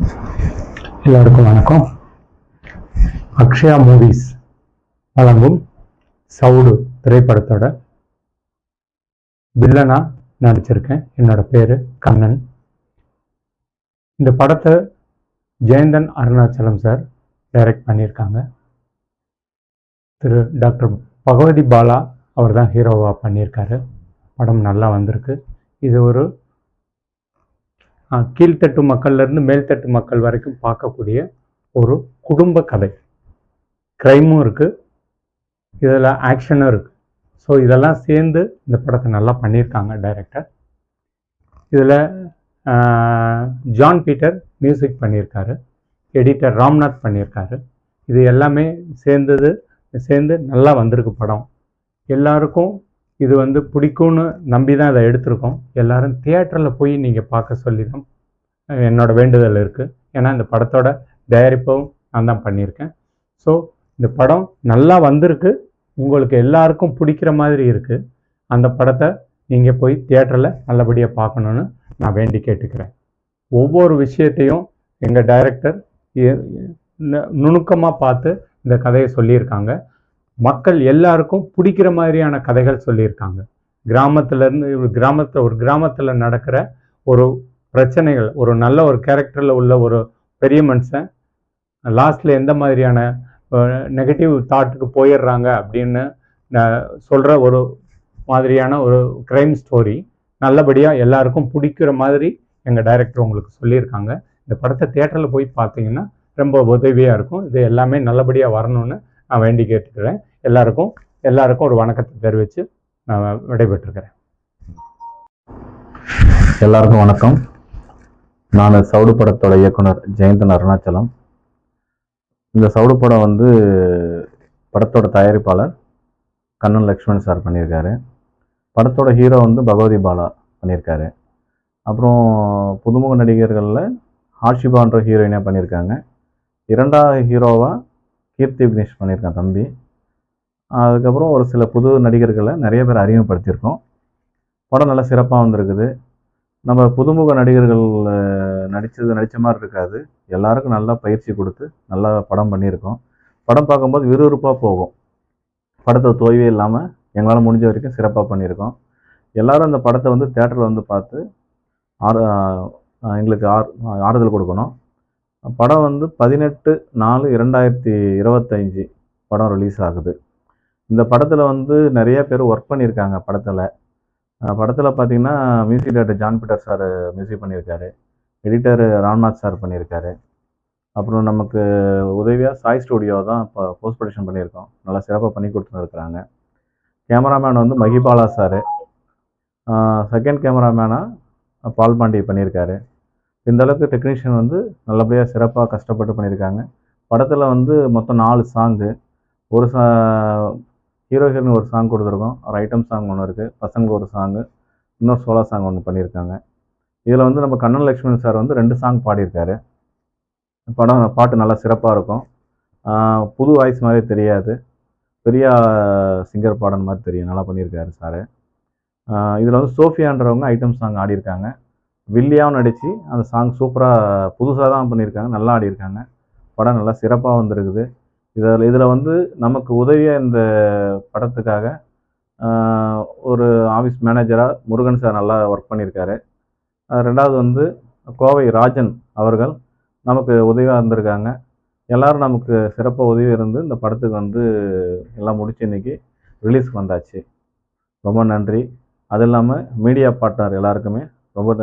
எல்லாருக்கும் வணக்கம். அக்ஷயா மூவிஸ் வழங்கும் சவுடு திரைப்படத்தோட வில்லனா நடிச்சிருக்கேன். என்னோட பேரு கண்ணன். இந்த படத்தை ஜெயந்தன் அருணாச்சலம் சார் டைரக்ட் பண்ணியிருக்காங்க. திரு டாக்டர் பகவதி பாலா அவர் தான் ஹீரோவாக பண்ணியிருக்காரு. படம் நல்லா வந்திருக்கு. இது ஒரு கீழ்த்தட்டு மக்கள்லேருந்து மேல்தட்டு மக்கள் வரைக்கும் பார்க்கக்கூடிய ஒரு குடும்ப கதை. க்ரைமும் இருக்குது இதில் ஆக்ஷனும் இருக்குது ஸோ இதெல்லாம் சேர்ந்து இந்த படத்தை நல்லா பண்ணியிருக்காங்க டைரக்டர் இதில் ஜான் பீட்டர் மியூசிக் பண்ணியிருக்காரு. எடிட்டர் ராம்நாத் பண்ணியிருக்காரு. இது எல்லாமே சேர்ந்தது சேர்ந்து நல்லா வந்திருக்கு படம். எல்லாருக்கும் இது வந்து பிடிக்கும்னு நம்பி தான் இதை எடுத்திருக்கோம். எல்லாரும் தியேட்டரில் போய் நீங்கள் பார்க்க சொல்லி தான் என்னோடய என்னோட வேண்டுதல் இருக்குது ஏன்னா இந்த படத்தோட தயாரிப்பும் நான் தான் பண்ணியிருக்கேன். ஸோ இந்த படம் நல்லா வந்திருக்கு. உங்களுக்கு எல்லாருக்கும் பிடிக்கிற மாதிரி இருக்குது அந்த படத்தை நீங்கள் போய் தியேட்டரில் நல்லபடியாக பார்க்கணுன்னு நான் வேண்டி கேட்டுக்கிறேன். ஒவ்வொரு விஷயத்தையும் எங்கள் டைரக்டர் நுணுக்கமாக பார்த்து இந்த கதையை சொல்லியிருக்காங்க. மக்கள் எல்லாருக்கும் பிடிக்கிற மாதிரியான கதைகள் சொல்லியிருக்காங்க. கிராமத்துலேருந்து கிராமத்தில் ஒரு கிராமத்தில் நடக்கிற ஒரு பிரச்சனைகள் ஒரு நல்ல ஒரு கேரக்டரில் உள்ள ஒரு பெரிய மனுஷன் லாஸ்ட்டில் எந்த மாதிரியான நெகட்டிவ் தாட்டுக்கு போயிடுறாங்க அப்படின்னு சொல்கிற ஒரு மாதிரியான ஒரு க்ரைம் ஸ்டோரி நல்லபடியாக எல்லாருக்கும் பிடிக்கிற மாதிரி எங்கள் டைரக்டர் உங்களுக்கு சொல்லியிருக்காங்க. இந்த படத்தை தேட்டரில் போய் பார்த்தீங்கன்னா ரொம்ப உதவியாக இருக்கும். இது எல்லாமே நல்லபடியாக வரணும்னு நான் வேண்டி கேட்டுக்கிறேன். எல்லாருக்கும் எல்லாருக்கும் ஒரு வணக்கத்தை தெரிவித்து நான் விடைபெற்றுக்கிறேன் எல்லாருக்கும் வணக்கம். நான் சவுடு படத்தோட இயக்குனர் ஜெயந்தன் அருணாச்சலம். இந்த சவுடு படம் வந்து படத்தோட தயாரிப்பாளர் கண்ணன் லக்ஷ்மண் சார் பண்ணியிருக்காரு. படத்தோட ஹீரோ வந்து பகவதி பாலா பண்ணியிருக்காரு. அப்புறம் புதுமுக நடிகர்களில் ஹாஷிபான்ற ஹீரோயினாக பண்ணியிருக்காங்க. இரண்டாவது ஹீரோவாக கீர்த்தி விக்னேஷ் பண்ணியிருக்கான் தம்பி. அதுக்கப்புறம் ஒரு சில புது நடிகர்களை நிறைய பேர் அறிமுகப்படுத்தியிருக்கோம். படம் நல்லா சிறப்பாக வந்திருக்குது. நம்ம புதுமுக நடிகர்கள் நடித்தது நடித்த மாதிரி இருக்காது. எல்லாருக்கும் நல்லா பயிற்சி கொடுத்து நல்லா படம் பண்ணியிருக்கோம். படம் பார்க்கும்போது விறுவிறுப்பாக போகும். படத்தை தோய்வே இல்லாமல் எங்களால் முடிஞ்ச வரைக்கும் சிறப்பாக பண்ணியிருக்கோம். எல்லாரும் அந்த படத்தை வந்து தேட்டரில் வந்து பார்த்து ஆறு எங்களுக்கு ஆறு ஆறுதல் கொடுக்கணும். படம் வந்து பதினெட்டு நாலு இரண்டாயிரத்தி இருபத்தஞ்சி படம் ரிலீஸ் ஆகுது. இந்த படத்தில் வந்து நிறைய பேர் ஒர்க் பண்ணியிருக்காங்க படத்தில். படத்தில் பார்த்தீங்கன்னா music director John Peter sir music பண்ணியிருக்காரு. எடிட்டர் ராம்நாத் சார் பண்ணியிருக்காரு. அப்புறம் நமக்கு உதவியாக சாய் ஸ்டுடியோ தான் இப்போ போஸ்ட் ப்ரொடக்ஷன் பண்ணியிருக்கோம். நல்லா சிறப்பாக பண்ணி கொடுத்துருக்குறாங்க. கேமராமேன் வந்து மகிபாலா சார் செகண்ட் கேமராமேனாக பால் பாண்டி பண்ணியிருக்காரு. இந்த அளவுக்கு டெக்னீஷியன் வந்து நல்லபடியாக சிறப்பாக கஷ்டப்பட்டு பண்ணியிருக்காங்க படத்தில் வந்து மொத்தம் நாலு சாங்கு ஒரு சா ஹீரோ ஹீரோயின் ஒரு சாங் கொடுத்துருக்கோம். ஒரு ஐட்டம் சாங் ஒன்று இருக்குது பசங்க ஒரு சாங்கு இன்னொரு சோலா சாங் ஒன்று பண்ணியிருக்காங்க இதில் வந்து நம்ம கண்ணன் லக்ஷ்மண் சார் வந்து ரெண்டு சாங் பாடியிருக்காரு. படம் பாட்டு நல்லா சிறப்பாக இருக்கும். புது வாய்ஸ் மாதிரி தெரியாது. பெரிய சிங்கர் பாடல் மாதிரி தெரியும். நல்லா பண்ணியிருக்காரு சார் இதில் வந்து சோஃபியான்றவங்க ஐட்டம் சாங் ஆடியிருக்காங்க. வில்லியாவும் நடித்து அந்த சாங் சூப்பராக புதுசாக தான் பண்ணியிருக்காங்க. நல்லா ஆடியிருக்காங்க. படம் நல்லா சிறப்பாக வந்திருக்குது. இதில் இதில் வந்து நமக்கு உதவியாக இந்த படத்துக்காக ஒரு ஆஃபீஸ் மேனேஜராக முருகன் சார் நல்லா ஒர்க் பண்ணியிருக்காரு. ரெண்டாவது வந்து கோவை ராஜன் அவர்கள் நமக்கு உதவியாக இருந்திருக்காங்க எல்லாரும் நமக்கு சிறப்பாக உதவி இருந்து இந்த படத்துக்கு வந்து எல்லாம் முடிச்சு இன்னைக்கு ரிலீஸ்க்கு வந்தாச்சு. ரொம்ப நன்றி. அது இல்லாமல் மீடியா பார்ட்னர் எல்லாருக்குமே ரொம்ப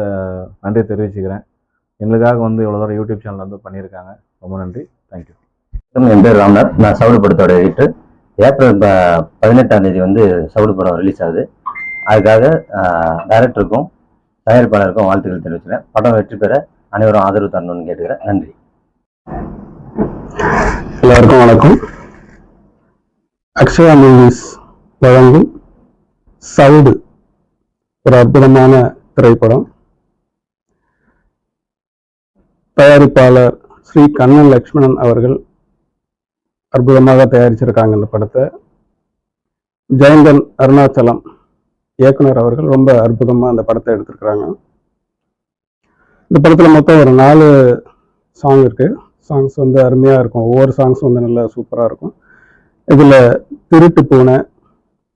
நன்றி தெரிவிச்சுக்கிறேன். எங்களுக்காக வந்து இவ்வளோ தூரம் யூடியூப் சேனல் வந்து பண்ணியிருக்காங்க. ரொம்ப நன்றி. தேங்க்யூ என் பேர் ராம்நாத். நான் சவுடு படத்தோட எடிட்டர் ஏப்ரல் ப- பதினெட்டாம் தேதி வந்து சவுடு படம் ரிலீஸ் ஆகுது. அதுக்காக டைரக்டருக்கும் தயாரிப்பாளருக்கும் வாழ்த்துக்கள் தெரிவிச்சுக்கிறேன். படம் வெற்றி பெற அனைவரும் ஆதரவு தரணும்னு கேட்டுக்கிறேன். நன்றி. எல்லாருக்கும் வணக்கம். அக்ஷயா மூவிஸ் வழங்கும் சவுடு ஒரு அற்புதமான திரைப்படம். தயாரிப்பாளர் ஸ்ரீ கண்ணன் லக்ஷ்மணன் அவர்கள் அற்புதமாக தயாரிச்சிருக்காங்க இந்த படத்தை. ஜெயந்தன் அருணாச்சலம் இயக்குனர் அவர்கள் ரொம்ப அற்புதமாக அந்த படத்தை எடுத்திருக்கிறாங்க. இந்த படத்தில் மொத்தம் ஒரு நாலு சாங் இருக்குது சாங்ஸ் வந்து அருமையாக இருக்கும். ஒவ்வொரு சாங்ஸும் வந்து நல்லா சூப்பராக இருக்கும். இதில் திருட்டு பூனை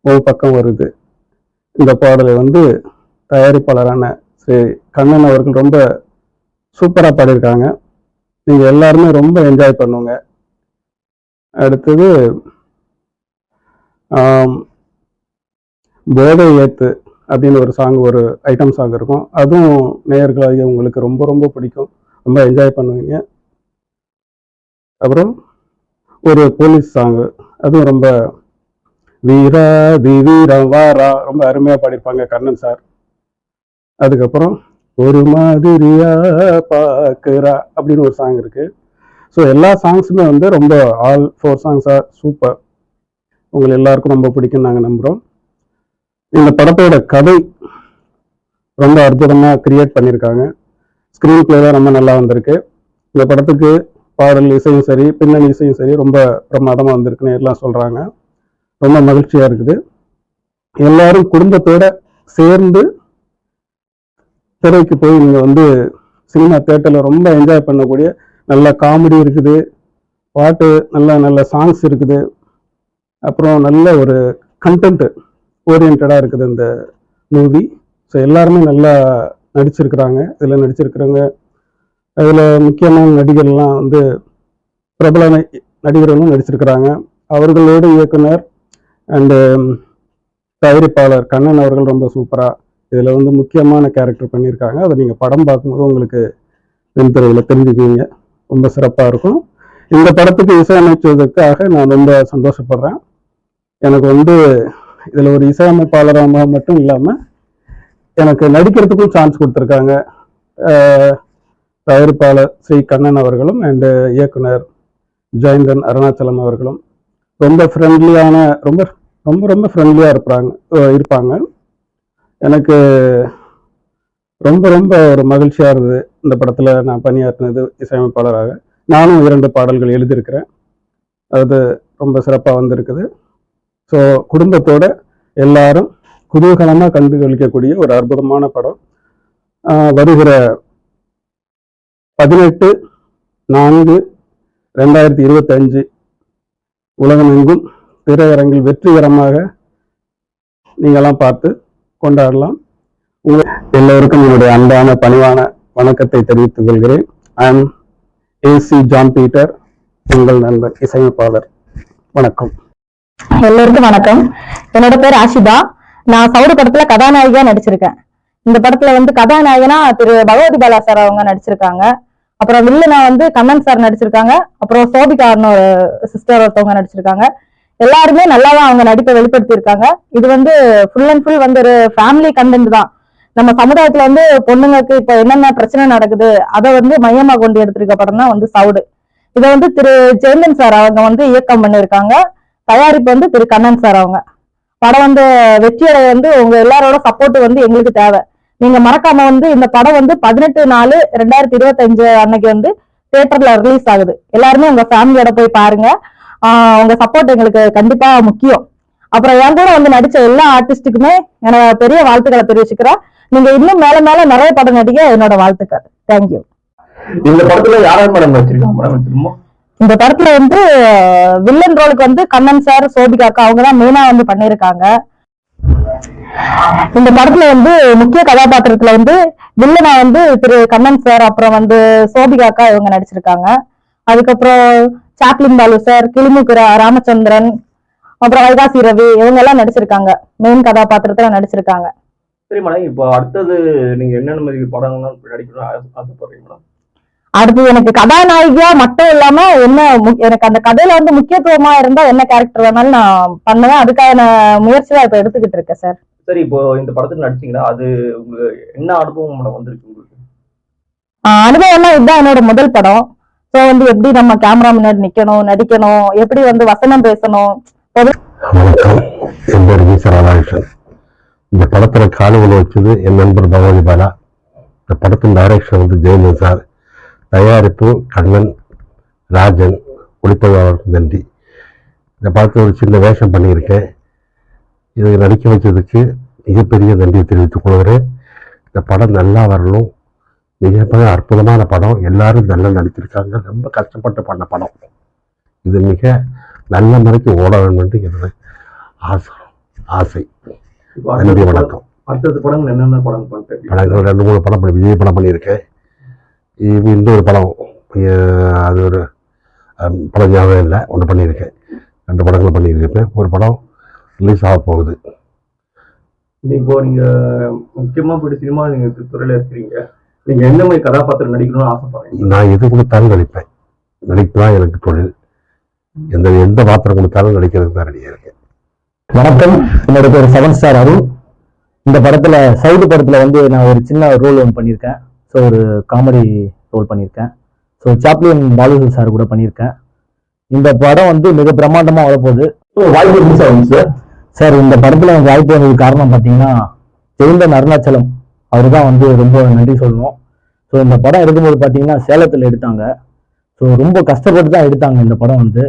ஒரு பக்கம் வருது. இந்த பாடலை வந்து தயாரிப்பாளரான ஸ்ரீ கண்ணன் அவர்கள் ரொம்ப சூப்பராக பாடியிருக்காங்க. நீங்கள் எல்லாருமே ரொம்ப என்ஜாய் பண்ணுங்க. அடுத்தது போதை ஏத்து அப்படின்னு ஒரு சாங் ஒரு ஐட்டம் சாங் இருக்கும். அதுவும் நேயர்களாகிய உங்களுக்கு ரொம்ப ரொம்ப பிடிக்கும். ரொம்ப என்ஜாய் பண்ணுவீங்க. அப்புறம் ஒரு போலீஸ் சாங் அதுவும் ரொம்ப வீரா தி வீரம் வாரா ரொம்ப அருமையாக பாடியிருப்பாங்க கண்ணன் சார். அதுக்கப்புறம் ஒரு மாதிரியா பார்க்குறா அப்படின்னு ஒரு சாங் இருக்கு. ஸோ எல்லா சாங்ஸுமே வந்து ரொம்ப ஆல் ஃபோர் சாங்ஸாக சூப்பர் உங்களை எல்லாருக்கும் ரொம்ப பிடிக்கும் நாங்கள் நம்புகிறோம் இந்த படத்தோட கதை ரொம்ப அற்புதமாக கிரியேட் பண்ணியிருக்காங்க ஸ்க்ரீன் பிளே தான் ரொம்ப நல்லா வந்திருக்கு. இந்த படத்துக்கு பாடல் இசையும் சரி பின்னணி இசையும் சரி ரொம்ப பிரமாதமாக வந்திருக்குன்னு எல்லாம் சொல்கிறாங்க ரொம்ப மகிழ்ச்சியாக இருக்குது. எல்லாரும் குடும்பத்தோட சேர்ந்து திரைக்கு போய் நீங்கள் வந்து சினிமா தேட்டரில் ரொம்ப என்ஜாய் பண்ணக்கூடிய நல்ல காமெடி இருக்குது பாட்டு நல்ல நல்ல சாங்ஸ் இருக்குது. அப்புறம் நல்ல ஒரு கண்டென்ட்டு ஓரியன்டாக இருக்குது இந்த மூவி ஸோ எல்லாருமே நல்லா நடிச்சிருக்கிறாங்க. இதில் நடிச்சிருக்கிறவங்க அதில் முக்கியமான நடிகர்லாம் வந்து பிரபல நடிகர்களும் நடிச்சிருக்கிறாங்க. அவர்களோட இயக்குனர் அண்டு தயாரிப்பாளர் கண்ணன் அவர்கள் ரொம்ப சூப்பராக இதில் வந்து முக்கியமான கேரக்டர் பண்ணியிருக்காங்க. அதை நீங்கள் படம் பார்க்கும்போது உங்களுக்கு வெண்துறையில் தெரிஞ்சுக்குவீங்க. ரொம்ப சிறப்பாக இருக்கும். இந்த படத்துக்கு இசையமைச்சதுக்காக நான் ரொம்ப சந்தோஷப்படுறேன். எனக்கு வந்து இதில் ஒரு இசையமைப்பாளராக மட்டும் இல்லாமல் எனக்கு நடிக்கிறதுக்கும் சான்ஸ் கொடுத்துருக்காங்க. தயாரிப்பாளர் ஸ்ரீ கண்ணன் அவர்களும் அண்டு இயக்குனர் ஜெயந்தன் அருணாச்சலம் அவர்களும். ரொம்ப ஃப்ரெண்ட்லியான ரொம்ப ரொம்ப ரொம்ப ஃப்ரெண்ட்லியாக இருப்பாங்க இருப்பாங்க. எனக்கு ரொம்ப ரொம்ப ஒரு மகிழ்ச்சியாக இருந்தது இந்த படத்தில் நான் பணியாற்றினது இசையமைப்பாளராக. நானும் இரண்டு பாடல்கள் எழுதியிருக்கிறேன். அது ரொம்ப சிறப்பாக வந்திருக்குது. ஸோ குடும்பத்தோட எல்லாரும் குதூகலமாக கண்டுகளிக்கக்கூடிய ஒரு அற்புதமான படம். வருகிற பதினெட்டு நான்கு ரெண்டாயிரத்தி இருபத்தஞ்சு உலகமெங்கும் திரையரங்கில் வெற்றிகரமாக நீங்களாம் பார்த்து கொண்டாடலாம். உங்க எல்லோருக்கும் என்னுடைய அன்பான பணிவான வணக்கத்தை தெரிவித்துக் கொள்கிறேன். ஐம் ஏசி ஜான் பீட்டர் உங்கள் நண்பர் இசையமைப்பாளர். வணக்கம். எல்லோருக்கும் வணக்கம். என்னோட பேர் ஆஷிதா. நான் சவுடு படத்துல கதாநாயகியா நடிச்சிருக்கேன். இந்த படத்துல வந்து கதாநாயகனா திரு பகவதி பாலா சார் அவங்க நடிச்சிருக்காங்க. அப்புறம் வில்லனா வந்து கண்ணன் சார் நடிச்சிருக்காங்க. அப்புறம் சோபிகார்னு ஒரு சிஸ்டர் ஒருத்தவங்க நடிச்சிருக்காங்க. எல்லாருமே நல்லா தான் அவங்க நடிப்பை வெளிப்படுத்தியிருக்காங்க. இது வந்து ஃபுல் அண்ட் ஃபுல் வந்து ஒரு ஃபேமிலி கண்டென்ட் தான். நம்ம சமுதாயத்துல வந்து பொண்ணுங்களுக்கு இப்ப என்னென்ன பிரச்சனை நடக்குது அதை வந்து மையமா கொண்டு எடுத்திருக்க படம் தான் வந்து சவுடு. இதை வந்து திரு ஜெயந்தன் சார் அவங்க வந்து இயக்கம் பண்ணியிருக்காங்க. தயாரிப்பு வந்து திரு கண்ணன் சார் அவங்க. படம் வந்து வெற்றியடை வந்து உங்க எல்லாரோட சப்போர்ட் வந்து எங்களுக்கு தேவை. நீங்க மறக்காம வந்து இந்த படம் வந்து பதினெட்டு நாலு ரெண்டாயிரத்தி இருபத்தஞ்சு அன்னைக்கு வந்து தியேட்டர்ல ரிலீஸ் ஆகுது. எல்லாருமே உங்க ஃபேமிலியோட போய் பாருங்க. உங்க சப்போர்ட் எங்களுக்கு கண்டிப்பா முக்கியம். அப்புறம் என் கூட வந்து நடிச்ச எல்லா ஆர்டிஸ்டுக்குமே எனக்கு பெரிய வாழ்த்துக்களை தெரிவிச்சுக்கிறேன் நீங்க இன்னும் மேல மேல நிறைய படம் நடிக்க என்னோட வாழ்த்துக்கள். தேங்க்யூ இந்த படத்துல யாராவது மேடம் திரும்ப இந்த படத்துல வந்து வில்லன் ரோலுக்கு வந்து கண்ணன் சார் சோபிகா அக்கா அவங்க தான் மெயினா வந்து பண்ணியிருக்காங்க. இந்த படத்துல வந்து முக்கிய கதாபாத்திரத்துல வந்து வில்லனா வந்து திரு கண்ணன் சார் அப்புறம் வந்து சோபிகா அக்கா இவங்க நடிச்சிருக்காங்க. அதுக்கப்புறம் சாப்லின் பாலு சார் கிளிமுக்கு ரா- ராமச்சந்திரன் அப்புறம் வைகாசி ரவி இவங்க எல்லாம் நடிச்சிருக்காங்க. மெயின் கதாபாத்திரத்துல நடிச்சிருக்காங்க. சரி மேடம் இப்போ அடுத்தது நீங்க என்னென்ன மாதிரி படங்கள்லாம் ஆசைப்படுறீங்க மேடம் அடுத்து எனக்கு கதாநாயகியா மட்டும் இல்லாம என்ன எனக்கு அந்த கதையில வந்து முக்கியத்துவமா இருந்தா என்ன கேரக்டர் வேணாலும் நான் பண்ணுவேன். அதுக்கான முயற்சி தான் இப்ப எடுத்துக்கிட்டு இருக்கேன் சார் சரி இப்போ இந்த படத்துல நடிச்சீங்கன்னா அது உங்களுக்கு என்ன அனுபவம் மேடம் வந்திருக்கு உங்களுக்கு? அனுபவம்னா இதுதான் என்னோட முதல் படம். ஸோ வந்து எப்படி நம்ம கேமரா முன்னாடி நிக்கணும் நடிக்கணும் எப்படி வந்து வசனம் பேசணும்? என் பேர் ராதாகிருஷ்ணன் இந்த படத்துல காலுகளை வச்சது என் நண்பர் பகவதி பாலா. இந்த படத்தின் டைரக்ஷன் வந்து ஜெயலலிதா சார். தயாரிப்பு கண்ணன் ராஜன் ஒளித்தவாளருக்கு நன்றி இந்த படத்தில் ஒரு சின்ன வேஷம் பண்ணியிருக்கேன். இதை நடிக்க வச்சதுக்கு மிகப்பெரிய நன்றியை தெரிவித்துக் கொள்கிறேன். இந்த படம் நல்லா வரணும். மிக அற்புதமான படம். எல்லாரும் நல்லா நடித்திருக்காங்க ரொம்ப கஷ்டப்பட்டு பண்ண படம். இது மிக நல்ல முறைக்கு ஓட வேண்டும் எனது ஆசை. ஆசை. அடுத்தது வணக்கம். அடுத்தது படங்கள் என்னென்ன படம் படங்கள் ரெண்டு மூணு படம் பண்ணி விஜய் படம் பண்ணியிருக்கேன். ஒரு படம் அது ஒரு படம் ஞாபகம் இல்லை. ஒன்று பண்ணியிருக்கேன். ரெண்டு படங்கள் பண்ணியிருக்கேன். ஒரு படம் ரிலீஸ் ஆக போகுது. இப்போ நீங்க முக்கியமா போயிட்டு சினிமா நீங்க துறையில இருக்கிறீங்க? நீங்க எந்த மாதிரி கதாபாத்திரம் நடிக்கணும்னு ஆசைப்படுறீங்க? நான் எது கொடுத்தாலும் நடிப்பேன் நடிப்பு தான் எனக்கு தொழில். எந்த எந்த பாத்திரம் கொடுத்தாலும் நடிக்கிறதுக்கு தான் ரெடியாக இருக்கேன். வணக்கம். என்னோட பேர் செவன் ஸ்டார் அருண். இந்த படத்துல சவுது படத்துல வந்து நான் ஒரு சின்ன ரோல் ஒன்று பண்ணியிருக்கேன். ஸோ ஒரு காமெடி ரோல் பண்ணியிருக்கேன். ஸோ சாப்ளின் பாலு சார் கூட பண்ணியிருக்கேன். இந்த படம் வந்து மிக பிரம்மாண்டமா வரப்போகுது. வாய்ப்பு இருக்கு சார் சார் சார் இந்த படத்துல எனக்கு வாய்ப்பு வந்ததுக்கு காரணம் பார்த்தீங்கன்னா ஜெயந்தன் அருணாச்சலம். அவர் தான் வந்து ரொம்ப நன்றி சொல்லணும். ஸோ இந்த படம் எடுக்கும்போது பார்த்தீங்கன்னா சேலத்தில் எடுத்தாங்க. ஸோ ரொம்ப கஷ்டப்பட்டு தான் எடுத்தாங்க இந்த படம் வந்து.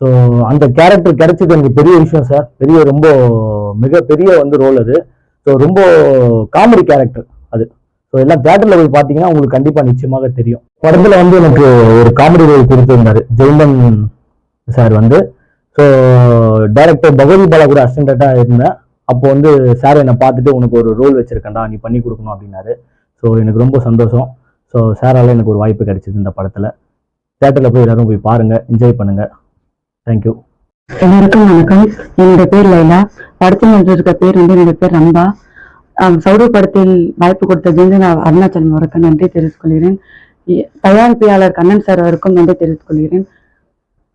ஸோ அந்த கேரக்டர் கிடைச்சது எனக்கு பெரிய விஷயம் சார் பெரிய ரொம்ப மிகப்பெரிய வந்து ரோல் அது. ஸோ ரொம்ப காமெடி கேரக்டர் அது. ஸோ எல்லாம் தேட்டரில் போய் பார்த்தீங்கன்னா உங்களுக்கு கண்டிப்பாக நிச்சயமாக தெரியும். படத்தில் வந்து எனக்கு ஒரு காமெடி ரோல் கொடுத்துருந்தாரு. ஜெயந்தன் சார் வந்து. ஸோ டைரக்டர் பகவதி பாலா கூட அசிஸ்டண்ட்டாக இருந்தேன். அப்போ வந்து சார் என்னை பார்த்துட்டு உனக்கு ஒரு ரோல் வச்சிருக்கேன்டா நீ பண்ணி கொடுக்கணும் அப்படின்னாரு. ஸோ எனக்கு ரொம்ப சந்தோஷம். ஸோ சாரால் எனக்கு ஒரு வாய்ப்பு கிடைச்சிது இந்த படத்தில். தேட்டரில் போய் எல்லாரும் போய் பாருங்கள் என்ஜாய் பண்ணுங்கள் தேங்க்யூ எல்லாருக்கும் வணக்கம். என்னோட பேர் லைலா. படத்தில் இருக்க பேர் வந்து என்னோட பேர் ரம்பா. சௌரவ் படத்தில் வாய்ப்பு கொடுத்த நான் அருணாச்சலம் அவருக்கு நன்றி தெரிவித்துக் கொள்கிறேன். தயாரிப்பாளர் கண்ணன் சார் அவருக்கும் நன்றி தெரிவித்துக் கொள்கிறேன்.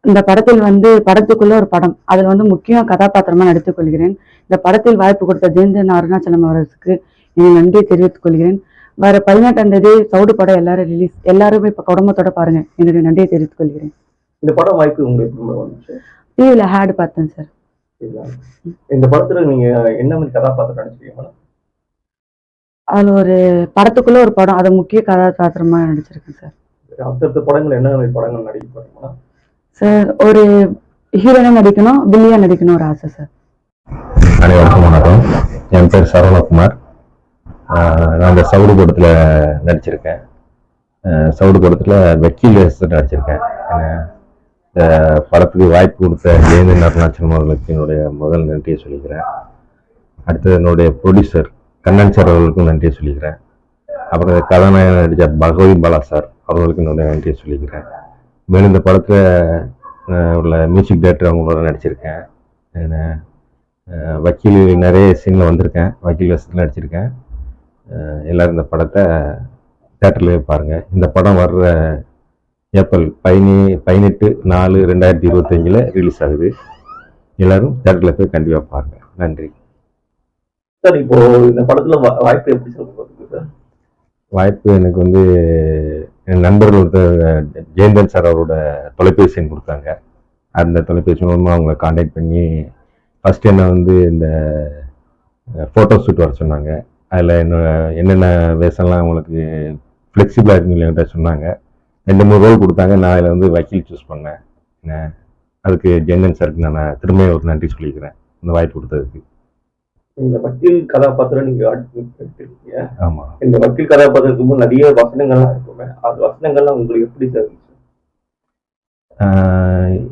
இந்த படத்தில் வந்து படத்துக்குள்ள ஒரு படம். அதில் வந்து முக்கிய கதாபாத்திரமா நடித்துக் கொள்கிறேன் இந்த படத்தில் வாய்ப்பு கொடுத்த ஜெயந்தன் அருணாச்சலம் அவருக்கு என் நன்றி தெரிவித்துக் கொள்கிறேன். வர பதினெட்டாம் தேதி சவுடு படம் எல்லாரும் ரிலீஸ் எல்லாருமே இப்போ குடும்பத்தோட பாருங்க. என்னுடைய நன்றியை தெரிவித்துக் கொள்கிறேன். இந்த படம் வாய்ப்பு உங்களுக்கு டிவியில் ஹேட் பார்த்தேன் சார்? இந்த படத்துல நீங்க என்ன மாதிரி கதாபாத்திரம் நடிச்சிருக்கீங்க அதில் ஒரு படத்துக்குள்ள ஒரு படம். அது முக்கிய கதாபாத்திரமா நடிச்சிருக்கேன் சார் அடுத்தடுத்த படங்கள் என்ன மாதிரி படங்கள் நடிக்க போறீங்க மேடம்? சார் ஒரு ஹீரோயினா நடிக்கணும் வில்லியா நடிக்கணும் ஒரு ஆசை சார் அனைவருக்கும் வணக்கம். என் பேர் சரவணகுமார். நான் இந்த சவுடு படத்தில் நடிச்சிருக்கேன். சவுடு படத்தில் வக்கீல் நடிச்சிருக்கேன். இந்த படத்துக்கு வாய்ப்பு கொடுத்த ஜெயந்தன் அருணாச்சலம் அவர்களுக்கு என்னுடைய முதல் நன்றியை சொல்லிக்கிறேன். அடுத்தது என்னுடைய ப்ரொடியூசர் கண்ணன் சார் அவர்களுக்கும் நன்றியை சொல்லிக்கிறேன். அப்புறம் கதாநாயகன் நடித்த பகவதி பாலா சார் அவர்களுக்கு என்னுடைய நன்றியை சொல்லிக்கிறேன். மேலும் இந்த படத்தில் உள்ள மியூசிக் டைரக்டர் அவங்களோட நடிச்சிருக்கேன். வக்கீல் நிறைய சீனில் வந்திருக்கேன். வக்கீல் வேஷத்தில் நடிச்சிருக்கேன். எல்லாரும் இந்த படத்தை தேட்டரில் போய் பாருங்கள் இந்த படம் வர்ற ஏப்ரல் பதினி பதினெட்டு நாலு ரெண்டாயிரத்தி இருபத்தஞ்சில் ரிலீஸ் ஆகுது. எல்லாரும் தேட்டரில் போய் கண்டிப்பாக பாருங்கள் நன்றி. சார் இப்போ இந்த படத்துல வாய்ப்பு எப்படி சார் வாய்ப்பு எனக்கு வந்து என் நண்பர்கள் ஒருத்தர் ஜெயந்தன் சார் அவரோட தொலைபேசி எண் கொடுத்தாங்க. அந்த தொலைபேசி மூலமாக அவங்கள காண்டாக்ட் பண்ணி ஃபஸ்ட் என்ன வந்து இந்த ஃபோட்டோ ஷூட் வர சொன்னாங்க. அதில் என்ன என்னென்ன வேஷம்லாம் அவங்களுக்கு ஃப்ளெக்சிபிளாக இருக்குன்னு என்கிட்ட சொன்னாங்க. ரெண்டு மூணு ரோல் கொடுத்தாங்க. நான் அதில் வந்து வக்கீல் சூஸ் பண்ணேன். அதுக்கு ஜெயந்தன் சாருக்கு நான் திரும்ப ஒரு நன்றி சொல்லிக்கிறேன். இந்த வாய்ப்பு கொடுத்ததுக்கு. இந்த வக்கீல் கதாபாத்திரம் நீங்க எடுத்திருக்கீங்க. ஆமாம் இந்த வக்கீல் கதாபாத்திரத்துக்கு முன் நிறைய வசனங்கள்லாம் இருக்குமே. அந்த வசனங்கள்லாம் உங்களுக்கு எப்படி சார்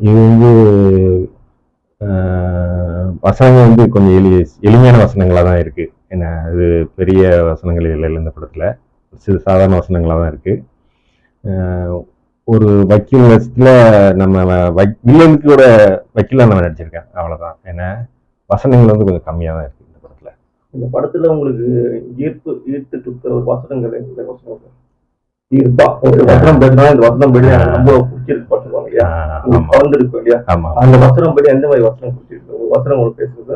இது வந்து வசனங்கள் வந்து கொஞ்சம் எளி எளிமையான வசனங்களாக தான் இருக்குது என்ன அது பெரிய வசனங்கள் இல்லை இந்த படத்தில். சிறு சாதாரண வசனங்களாக தான் இருக்குது ஒரு வக்கீல் வசத்தில் நம்ம வில்லனுக்கு கூட வக்கீலாக நம்ம நடிச்சிருக்கேன். அவ்வளோதான் ஏன்னா வசனங்கள் வந்து கொஞ்சம் கம்மியாக தான் இருக்குது இந்த படத்தில் இந்த உங்களுக்கு ஈர்ப்பு ஈர்த்து கொடுத்த ஒரு வசனங்கள் எந்த வசனம்? ஈர்ப்பா? ஒரு வசனம் பேசினா இந்த வசனம் படி ரொம்ப பிடிச்சிருக்கு பார்த்துருவாங்க இல்லையா? கலந்துருக்கும் இல்லையா? அந்த வசனம் படி எந்த மாதிரி வசனம் பிடிச்சிருக்கு? ஒரு வசனம் உங்களுக்கு பேசுறது?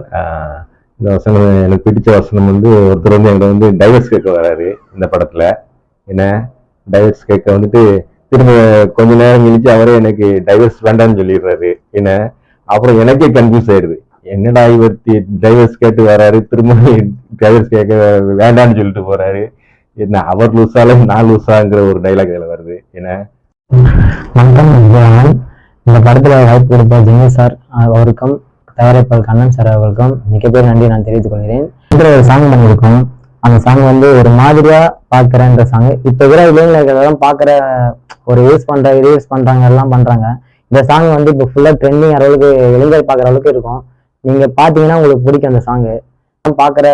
இந்த வசனம் எனக்கு பிடிச்ச வசனம் வந்து ஒருத்தர் வந்து என்கிட்ட வந்து டைவர்ஸ் கேட்க வராரு இந்த படத்துல. என்ன? டைவர்ஸ் கேட்க வந்துட்டு திரும்ப கொஞ்ச நேரம் கழிச்சு அவரே எனக்கு டைவர்ஸ் வேண்டாம்னு சொல்லிடுறாரு. என்ன? அப்புறம் எனக்கே கன்ஃபியூஸ் ஆயிடுது. என்னடா இவர் டிரைவர்ஸ் கேட்டு வராரு திரும்ப டிரைவர்ஸ் கேட்க வேண்டாம்னு சொல்லிட்டு போறாரு. என்ன அவர் லூஸால நான் லூசாங்கிற ஒரு டைலாக் இதில் வருது. என்ன? இந்த படத்தில் வாய்ப்பு கொடுத்த ஜெனி சார் அவருக்கும் தயாரிப்பாளர் கண்ணன் சார் அவர்களுக்கும் மிகப்பெரிய நன்றி நான் தெரிவித்துக் கொள்கிறேன். ஒரு சாங் பண்ணியிருக்கோம் அந்த சாங் வந்து ஒரு மாதிரியா பாக்குறேன்ற சாங் இப்போ இருக்கிற இளைஞர்களெல்லாம் பாக்குற ஒரு யூஸ் பண்ற யூஸ் பண்றாங்க எல்லாம் பண்றாங்க. இந்த சாங் வந்து இப்போ ஃபுல்லா ட்ரெண்டிங் அளவுக்கு இளைஞர் பார்க்குற அளவுக்கு இருக்கும். நீங்க பார்த்தீங்கன்னா உங்களுக்கு பிடிக்கும் அந்த சாங்கு பார்க்குற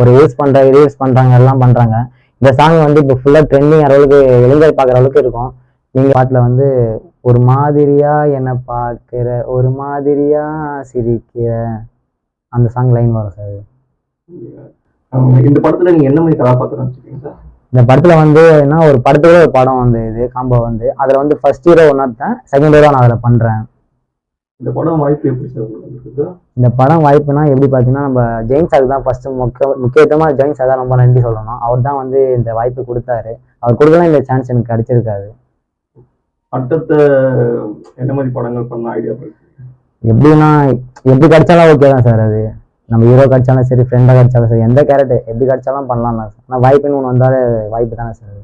ஒரு யூஸ் பண்ற இது யூஸ் பண்றாங்க எல்லாம் பண்றாங்க. இந்த சாங் வந்து இப்போ ஃபுல்லா ட்ரெண்டிங் அளவுக்கு இளைஞர் பார்க்குற அளவுக்கு இருக்கும். நீங்க பாட்டுல வந்து ஒரு மாதிரியா என்ன பார்க்கிற ஒரு மாதிரியா சிரிக்கிற அந்த சாங் லைன் வரும் சார் இந்த படத்துல நீங்க என்ன மாதிரி கதாபாத்திரம் சார் இந்த படத்துல வந்து என்ன ஒரு படத்துல ஒரு படம் வந்து இது காம்போ வந்து அதுல வந்து ஃபர்ஸ்ட் ஹீரோ ஒன்னொருத்தன் செகண்ட் ஹீரோ நான் அதுல பண்றேன். இந்த படம் வாய்ப்பு எப்படி சார் உங்களுக்கு இந்த படம் வாய்ப்புனா எப்படி பார்த்தீங்கன்னா நம்ம ஜெயின் சாருக்கு தான் ஃபர்ஸ்ட் முக்கிய முக்கியத்துவமா ஜெயின் சார் தான் ரொம்ப நன்றி சொல்லணும். அவர் தான் வந்து இந்த வாய்ப்பு கொடுத்தாரு. அவர் கொடுக்கலாம் இந்த சான்ஸ் எனக்கு கிடைச்சிருக்காது. அடுத்தடுத்த என்ன மாதிரி படங்கள் பண்ண ஐடியா எப்படின்னா எப்படி கிடைச்சாலும் ஓகே தான் சார் அது. நம்ம ஹீரோ கிடைச்சாலும் சரி ஃப்ரெண்டாக கிடைச்சாலும் சரி எந்த கேரக்டர் எப்படி கிடைச்சாலும் பண்ணலாம் தான் சார். ஆனால் வாய்ப்புன்னு ஒன்று வந்தாலே வாய்ப்பு தானே சார் அது.